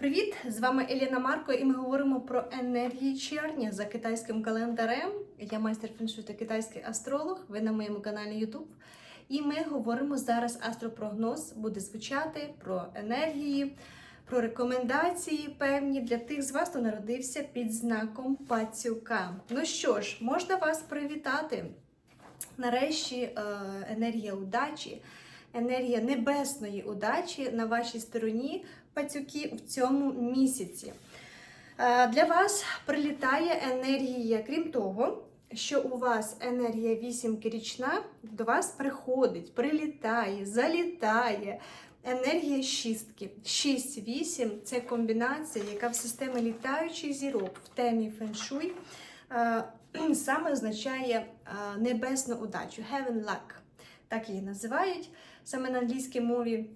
Привіт! З вами Еліна Марко, і ми говоримо про енергії червня за китайським календарем. Я майстер феншуй та китайський астролог. Ви на моєму каналі YouTube. І ми говоримо зараз астропрогноз буде звучати про енергії, про рекомендації певні для тих з вас, хто народився під знаком пацюка. Ну що ж, можна вас привітати. Нарешті е, енергія удачі, енергія небесної удачі на вашій стороні пацюки в цьому місяці. Е, Для вас прилітає енергія, крім того, що у вас енергія вісімки річна, до вас приходить, прилітає, залітає. Енергія шістки. 6-8 це комбінація, яка в системі літаючих зірок в темі феншуй е, саме означає е, небесну удачу, heaven luck, так її називають саме на англійській мові.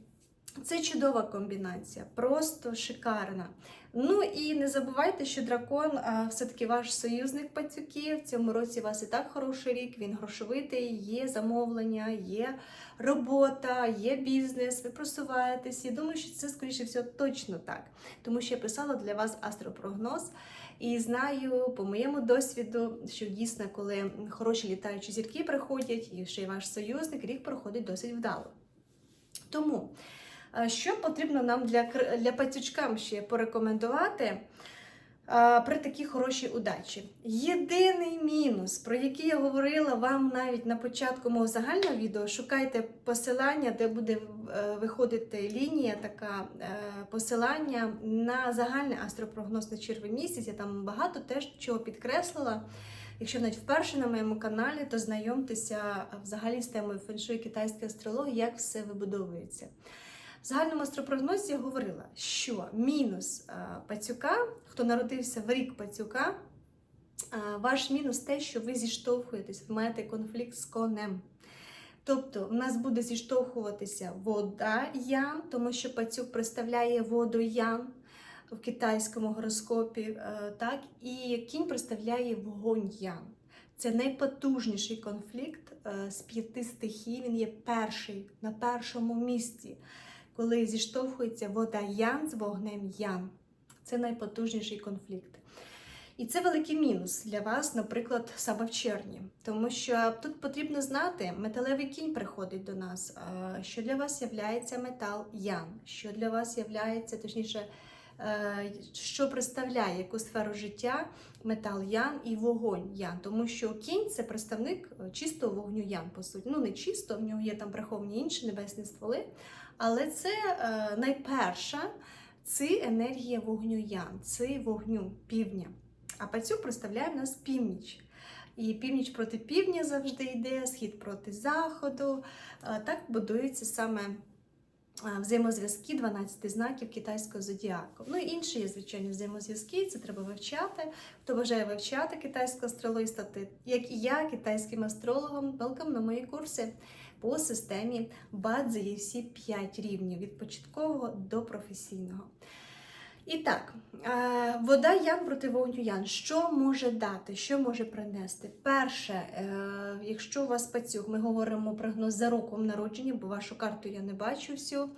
Це чудова комбінація, просто шикарна. Ну і не забувайте, що дракон а, все-таки ваш союзник пацюків. В цьому році у вас і так хороший рік, він грошовитий, є замовлення, є робота, є бізнес, ви просуваєтесь. Я думаю, що це, скоріше всього, точно так. Тому що я писала для вас астропрогноз. І знаю по моєму досвіду, що дійсно, коли хороші літаючі зірки приходять, і ще й ваш союзник, рік проходить досить вдало. Тому. Що потрібно нам для, для пацючкам ще порекомендувати при такій хорошій удачі? Єдиний мінус, про який я говорила вам навіть на початку мого загального відео, шукайте посилання, де буде е, виходити лінія, така е, посилання на загальний астропрогноз на червень місяць. Я там багато теж чого підкреслила. Якщо навіть вперше на моєму каналі, то знайомтеся взагалі з темою феншуй китайської астрології, як все вибудовується. В загальному астропрогнозі я говорила, що мінус е, пацюка, хто народився в рік пацюка, е, ваш мінус те, що ви зіштовхуєтесь, ви маєте конфлікт з конем. Тобто, в нас буде зіштовхуватися вода ян, тому що пацюк представляє воду ян в китайському гороскопі, е, так, і кінь представляє вогонь ян. Це найпотужніший конфлікт з п'яти стихій. Він є перший на першому місці коли зіштовхується вода Ян з вогнем Ян. Це найпотужніший конфлікт. І це великий мінус для вас, наприклад, саме в червні. Тому що тут потрібно знати, металевий кінь приходить до нас, що для вас є метал Ян, що для вас є, точніше, е, що представляє яку сферу життя метал Ян і вогонь Ян. Тому що кінь це представник чистого вогню Ян, по суті. Ну, не чисто, в нього є там приховані інші небесні стволи. Але це е, найперша це енергія вогню Ян, це вогню півдня. А пацюк представляє в нас північ. І північ проти півдня завжди йде, схід проти заходу. Е, Так будуються саме е, взаємозв'язки 12 знаків китайського зодіаку. Ну і інші є, звичайно, взаємозв'язки, це треба вивчати. Хто бажає вивчати китайську астрологію, стати, як і я, китайським астрологом, welcome на мої курси по системі Бадзи є всі 5 рівнів від початкового до професійного. І так, е, вода Ян проти вогню Ян. Що може дати, що може принести? Перше, е, якщо у вас пацюк, ми говоримо прогноз за роком народження, бо вашу карту я не бачу всю.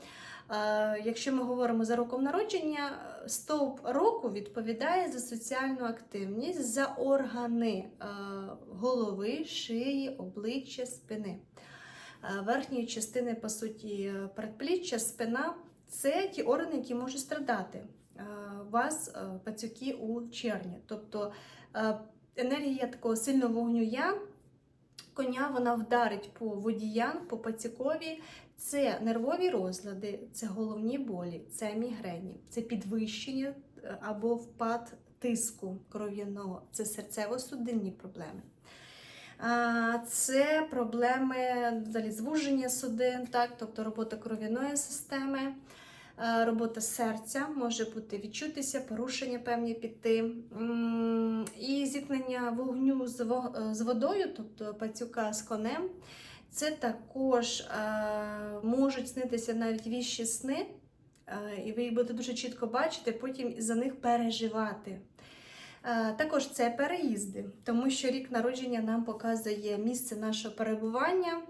Е, Якщо ми говоримо за роком народження, стовп року відповідає за соціальну активність, за органи голови, шиї, обличчя, спини. Е, Верхньої частини, по суті, передпліччя, спина це ті органи, які можуть страдати. Е, У вас е, пацюки у червні. Тобто е, енергія такого сильного вогню ян, коня вона вдарить по водіян, по пацюкові. Це нервові розлади, це головні болі, це мігрені, це підвищення е, або впад тиску кров'яного, це серцево-судинні проблеми. Це проблеми взагалі, звуження судин, так, тобто робота кров'яної системи, робота серця, може бути відчутися, порушення певні піти. І зіткнення вогню е, з водою, тобто пацюка з конем. Це також можуть снитися навіть віщі сни, і ви їх будете дуже чітко бачити, потім за них переживати. Е, Також це переїзди, тому що рік народження нам показує місце нашого перебування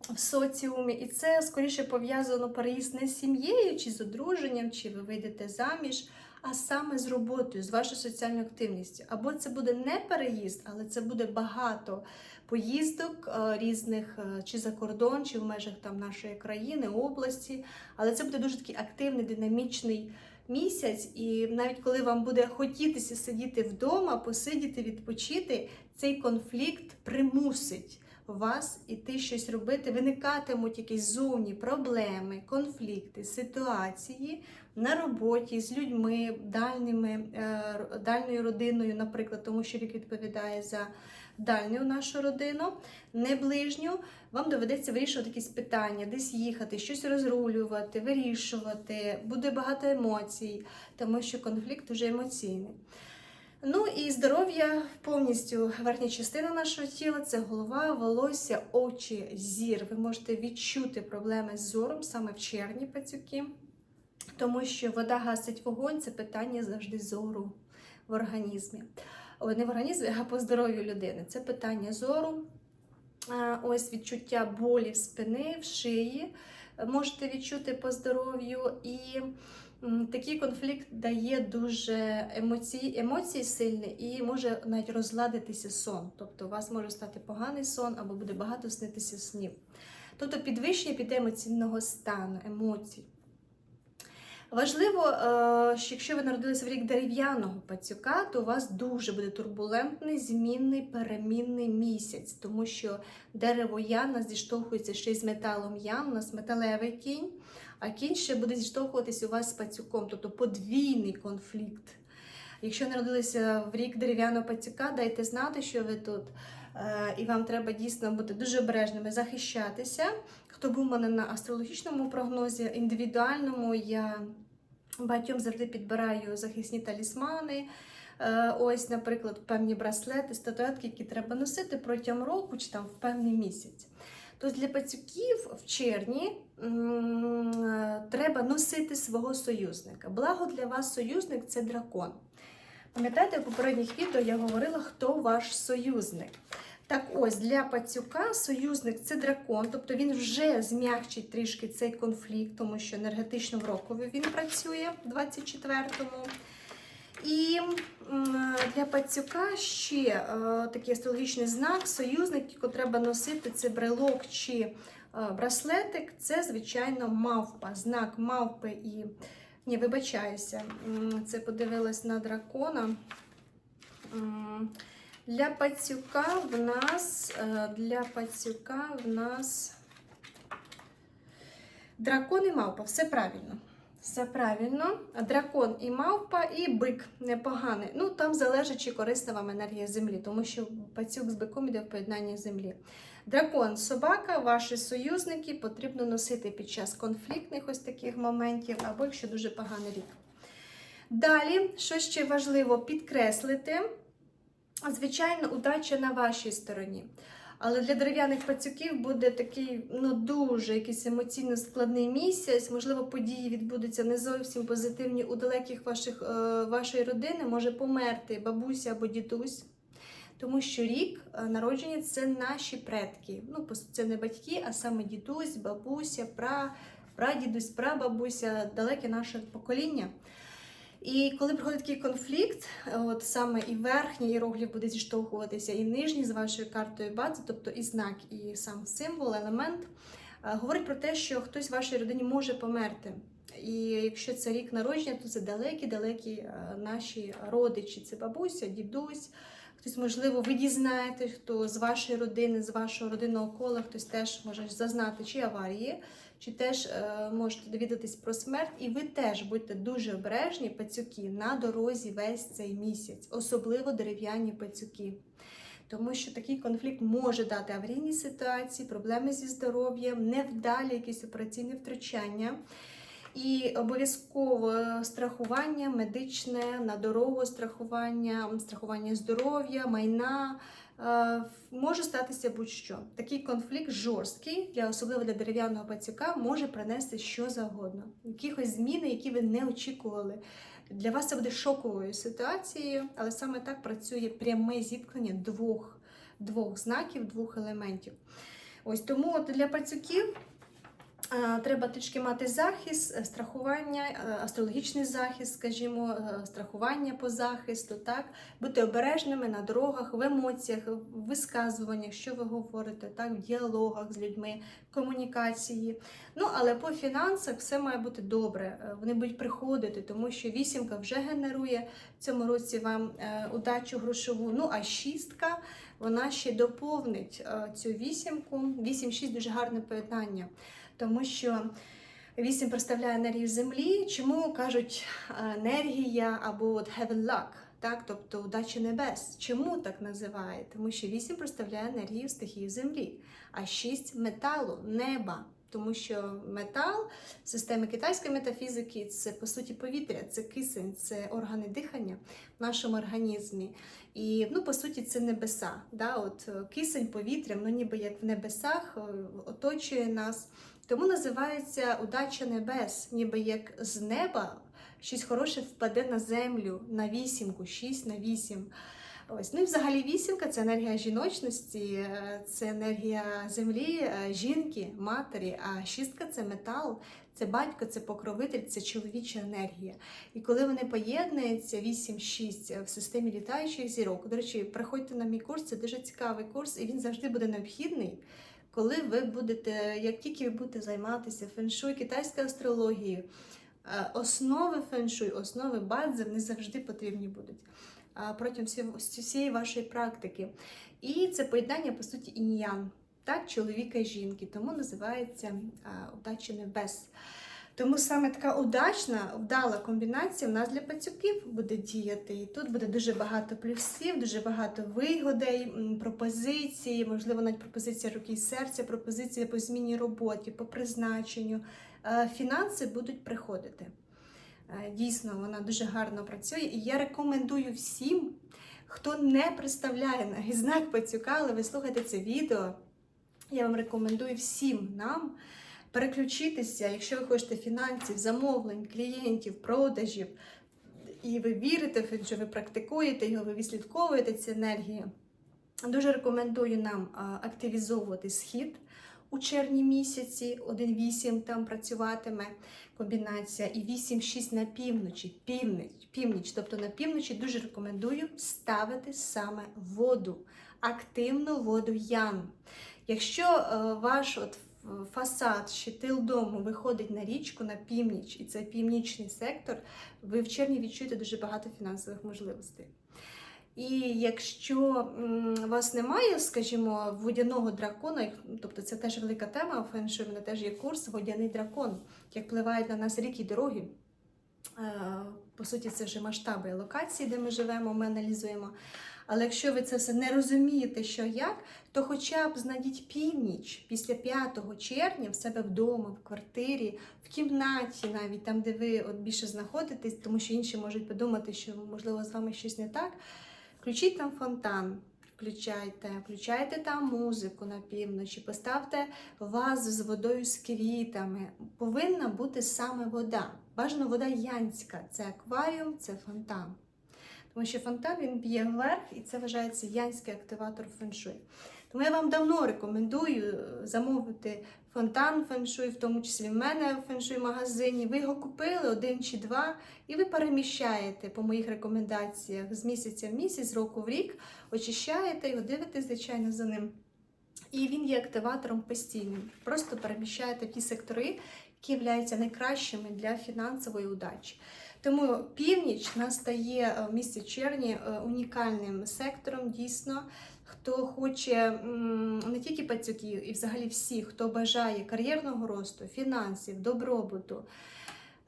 в соціумі, і це скоріше пов'язано переїзд не з сім'єю чи з одруженням, чи ви вийдете заміж, а саме з роботою, з вашою соціальною активністю. Або це буде не переїзд, але це буде багато поїздок е, різних е, чи за кордон, чи в межах там нашої країни, області. Але це буде дуже такий активний, динамічний місяць. І навіть коли вам буде хотітися сидіти вдома, посидіти, відпочити, цей конфлікт примусить вас іти щось робити, виникатимуть якісь зовні проблеми, конфлікти, ситуації на роботі з людьми, дальніми, е, дальньою родиною, наприклад, тому що рік відповідає за дальню нашу родину, не ближню. Вам доведеться вирішувати якісь питання, десь їхати, щось розрулювати, вирішувати. Буде багато емоцій, тому що конфлікт дуже емоційний. Ну і здоров'я повністю верхня частина нашого тіла це голова, волосся, очі, зір. Ви можете відчути проблеми з зором саме в червні пацюки, тому що вода гасить вогонь це питання завжди зору в організмі. О, не в організмі, а по здоров'ю людини. Це питання зору. Ось відчуття болі в спини, в шиї. Можете відчути по здоров'ю і. Такий конфлікт дає дуже емоції, емоції сильні і може навіть розладитися сон. Тобто у вас може стати поганий сон або буде багато снитися снів. Тобто підвищення підемоційного стану, емоцій. Важливо, е, що якщо ви народилися в рік дерев'яного пацюка, то у вас дуже буде турбулентний, змінний, перемінний місяць, тому що дерево Яна зіштовхується ще й з металом Ян, у нас металевий кінь, а кінь ще буде зіштовхуватись у вас з пацюком, тобто подвійний конфлікт. Якщо народилися в рік дерев'яного пацюка, дайте знати, що ви тут. Е, І вам треба дійсно бути дуже обережними, захищатися. Хто був у мене на астрологічному прогнозі, індивідуальному, я багатьом завжди підбираю захисні талісмани. Е, Ось, наприклад, певні браслети, статуетки, які треба носити протягом року чи там в певний місяць. То для пацюків в червні е, треба носити свого союзника. Благо для вас союзник це дракон. Пам'ятаєте, в попередніх відео я говорила, хто ваш союзник. Так ось для пацюка союзник це дракон, тобто він вже зм'якчить трішки цей конфлікт, тому що енергетично в він працює в 24-му. І для пацюка ще е, такий астрологічний знак, союзник, який треба носити, це брелок чи е, браслетик, це, звичайно, мавпа, знак мавпи і. Ні, вибачаюся, це подивилась на дракона. Для пацюка в нас, е, для пацюка в нас дракон і мавпа. Все правильно. Все правильно. Дракон і мавпа, і бик непоганий. Ну, там залежить, чи корисна вам енергія землі, тому що пацюк з биком йде в поєднанні землі. Дракон, собака, ваші союзники потрібно носити під час конфліктних ось таких моментів, або якщо дуже поганий рік. Далі, що ще важливо підкреслити, звичайно, удача на вашій стороні. Але для дерев'яних пацюків буде такий ну дуже якийсь емоційно складний місяць. Можливо, події відбудуться не зовсім позитивні у далеких ваших е, вашої родини. Може померти бабуся або дідусь. Тому що рік е, народження це наші предки. Ну, це не батьки, а саме дідусь, бабуся, пра, прадідусь, прабабуся, далеке наше покоління. І коли приходить такий конфлікт, от саме і верхній іерогліф буде зіштовхуватися, і нижній з вашою картою бази, тобто і знак, і сам символ, елемент, е, говорить про те, що хтось в вашій родині може померти. І якщо це рік народження, то це далекі-далекі е, наші родичі, це бабуся, дідусь. Хтось, можливо, ви дізнаєте, хто з вашої родини, з вашого родинного кола, хтось теж може зазнати чи аварії, чи теж е, можете довідатись про смерть, і ви теж будьте дуже обережні, пацюки, на дорозі весь цей місяць, особливо дерев'яні пацюки. Тому що такий конфлікт може дати аварійні ситуації, проблеми зі здоров'ям, невдалі якісь операційні втручання. І обов'язково страхування медичне на дорогу, страхування, страхування здоров'я, майна. Е, Може статися будь-що. Такий конфлікт жорсткий, для особливо для дерев'яного пацюка, може принести що завгодно. Якихось зміни, які ви не очікували. Для вас це буде шоковою ситуацією, але саме так працює пряме зіткнення двох, двох знаків, двох елементів. Ось тому от для пацюків треба трішки мати захист, е, страхування, е, астрологічний захист, скажімо, е, страхування по захисту, так? бути обережними на дорогах, в емоціях, в висказуваннях, що ви говорите, так? в діалогах з людьми, комунікації. Ну, але по фінансах все має бути добре. Е, Вони будуть приходити, тому що вісімка вже генерує в цьому році вам е, удачу грошову. Ну а шістка вона ще доповнить е, цю вісімку. Вісім-шість дуже гарне поєднання, тому що. Вісім представляє енергію землі. Чому кажуть е, енергія або от heaven luck, так, тобто удача небес. Чому так називають? Тому що вісім представляє енергію стихії землі, а шість металу, неба. Тому що метал в системі китайської метафізики це по суті повітря, це кисень, це органи дихання в нашому організмі. І ну, по суті, це небеса. Да? От, е, кисень, повітря, ну ніби як в небесах е, оточує нас. Тому називається удача небес, ніби як з неба щось хороше впаде на землю на вісімку, шість на вісім. Ось, ну і взагалі вісімка це енергія жіночності, е, це енергія землі, е, жінки, матері, а шістка це метал, це батько, це покровитель, це чоловіча енергія. І коли вони поєднуються 8-6 в системі літаючих зірок, до речі, приходьте на мій курс, це дуже цікавий курс, і він завжди буде необхідний. Коли ви будете, як тільки ви будете займатися феншуй, китайською астрологією, е, основи феншуй, основи бадзи, вони завжди потрібні будуть протягом всієї вашої практики. І це поєднання, по суті, ін'ян, так, чоловіка і жінки, тому називається удача небес. Тому саме така удачна, вдала комбінація в нас для пацюків буде діяти. І тут буде дуже багато плюсів, дуже багато вигодей, пропозицій, можливо, навіть пропозиція руки і серця, пропозиція по зміні роботі, по призначенню. Е, Фінанси будуть приходити. Е, Дійсно, вона дуже гарно працює. І я рекомендую всім, хто не представляє на знак пацюка, але ви слухаєте це відео. Я вам рекомендую всім нам переключитися, якщо ви хочете фінансів, замовлень, клієнтів, продажів, і ви вірите, феншуй, ви практикуєте його, ви відслідковуєте ці енергії. Дуже рекомендую нам активізовувати схід у червні місяці, 1-8 там працюватиме комбінація, і 8-6 на півночі, північ, північ. Тобто на півночі дуже рекомендую ставити саме воду, активну воду ян. Якщо е, ваш от фасад чи тил дому виходить на річку на північ, і це північний сектор, ви в червні відчуєте дуже багато фінансових можливостей. І якщо у вас немає, скажімо, водяного дракона, тобто це теж велика тема, у феншуй мене теж є курс Водяний дракон, як впливають на нас ріки дороги. Е, По суті, це вже масштаби локації, де ми живемо, ми аналізуємо. Але якщо ви це все не розумієте, що як, то хоча б знайдіть північ після 5 червня в себе вдома, в квартирі, в кімнаті, навіть там, де ви от більше знаходитесь, тому що інші можуть подумати, що можливо з вами щось не так. Включіть там фонтан, включайте, включайте там музику на півночі, поставте вазу з водою з квітами. Повинна бути саме вода. Бажано вода янська, це акваріум, це фонтан. Тому що фонтан він б'є вверх, і це вважається янський активатор феншуй. Тому я вам давно рекомендую е, замовити фонтан феншуй, в тому числі в мене в феншуй магазині. Ви його купили один чи два, і ви переміщаєте по моїх рекомендаціях з місяця в місяць, з року в рік, очищаєте його, дивитесь, звичайно, за ним. І він є активатором постійним. Просто переміщаєте ті сектори, які являються найкращими для фінансової удачі. Тому північ настає е, в місті Черні е, унікальним сектором, дійсно. Хто хоче не тільки пацюків, і взагалі всі, хто бажає кар'єрного росту, фінансів, добробуту,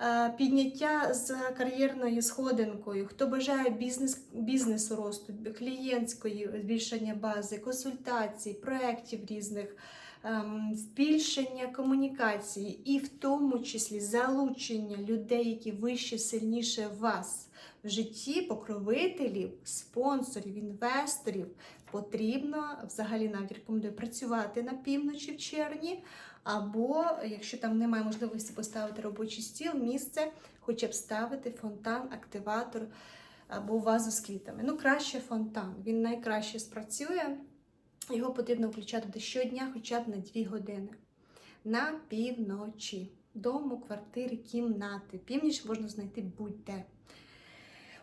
е, підняття з кар'єрною сходинкою, хто бажає бізнес, бізнесу росту, клієнтської збільшення бази, консультацій, проєктів різних, збільшення комунікації і в тому числі залучення людей, які вище, сильніше вас в житті, покровителів, спонсорів, інвесторів. Потрібно взагалі навіть рекомендую працювати на півночі в червні, або якщо там немає можливості поставити робочий стіл, місце, хоча б ставити фонтан, активатор або вазу з квітами. Ну, краще фонтан. Він найкраще спрацює. Його потрібно включати щодня хоча б на 2 години. На півночі. Дому, квартири, кімнати. Північ можна знайти будь-де.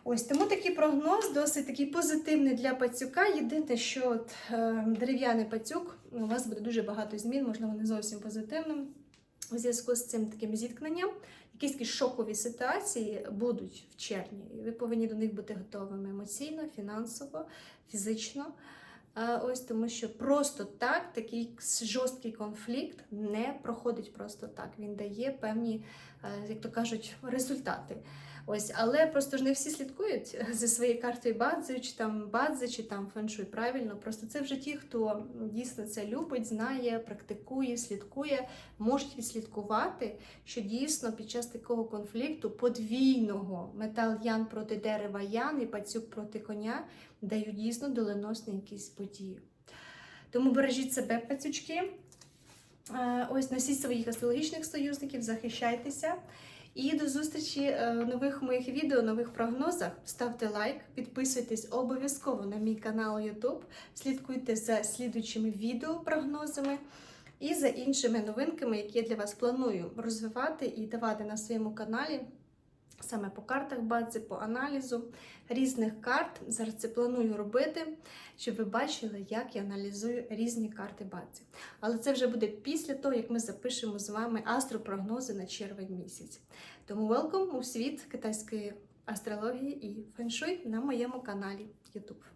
Ось тому такий прогноз досить такий позитивний для пацюка. Єдине, що от, е, дерев'яний пацюк, у вас буде дуже багато змін, можливо, не зовсім позитивним. У зв'язку з цим таким зіткненням, якісь такі шокові ситуації будуть в червні. І ви повинні до них бути готовими емоційно, фінансово, фізично. Ось тому, що просто так такий жорсткий конфлікт не проходить просто так. Він дає певні, е, як то кажуть, результати. Ось, але просто ж не всі слідкують за своєю картою бадзи, чи там бадзи, чи там феншуй правильно. Просто це вже ті, хто дійсно це любить, знає, практикує, слідкує, можуть відслідкувати, що дійсно під час такого конфлікту подвійного метал ян проти дерева ян і пацюк проти коня дають дійсно доленосні якісь події. Тому бережіть себе, пацючки. Е, Ось носіть своїх астрологічних союзників, захищайтеся. І до зустрічі е, нових моїх відео, нових прогнозах. Ставте лайк, підписуйтесь обов'язково на мій канал YouTube, слідкуйте за слідуючими відео прогнозами і за іншими новинками, які я для вас планую розвивати і давати на своєму каналі. Саме по картах бадзи, по аналізу різних карт. Зараз це планую робити, щоб ви бачили, як я аналізую різні карти бадзи. Але це вже буде після того, як ми запишемо з вами астропрогнози на червень місяць. Тому welcome у світ китайської астрології і феншуй на моєму каналі YouTube.